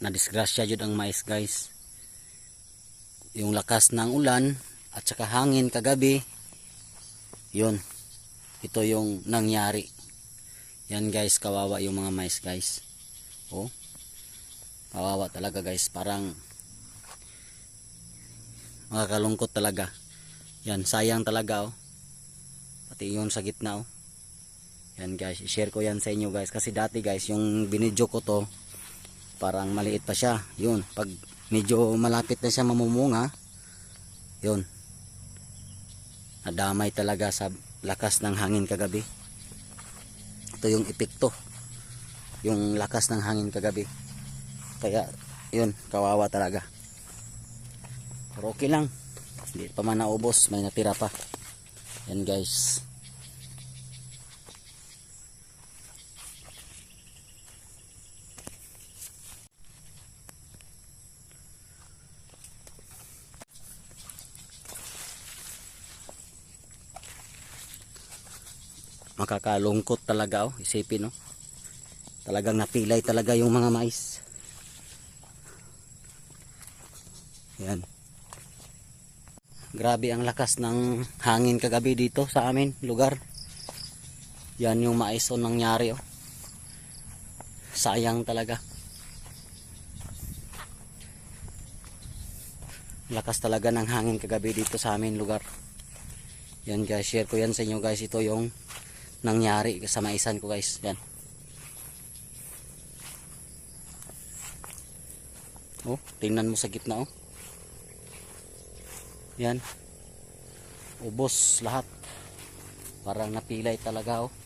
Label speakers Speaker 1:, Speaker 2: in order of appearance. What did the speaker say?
Speaker 1: na disgrasya jud ang mais guys. Yung lakas ng ulan at saka hangin kagabi yun. Ito yung nangyari. Yan guys kawawa yung mga mais guys. Oh kawawa talaga guys. Parang makakalungkot talaga. Yan sayang talaga oh. Pati yun sa gitna oh. Yan guys i-share ko yan sa inyo guys. Kasi dati guys yung binidyo ko to parang maliit pa siya. Yun pag medyo malapit na siya mamumunga yun. Nadamay talaga sa lakas ng hangin kagabi. Ito yung epekto. Yung lakas ng hangin kagabi. Kaya yun kawawa talaga. Pero okay lang. Hindi pa man naubos may natira pa. Yan guys makakalungkot talaga oh isipin oh. Talagang napilay talaga yung mga mais. Yan. Grabe ang lakas ng hangin kagabi dito sa amin lugar. Yan yung mais oh nangyari oh. Sayang talaga. Lakas talaga ng hangin kagabi dito sa amin lugar. Yan guys share ko yan sa inyo guys. Ito yung nangyari sa maisan ko guys. Yan. Oh tingnan mo sa gitna oh. Yan. Ubos lahat. Parang napilay talaga oh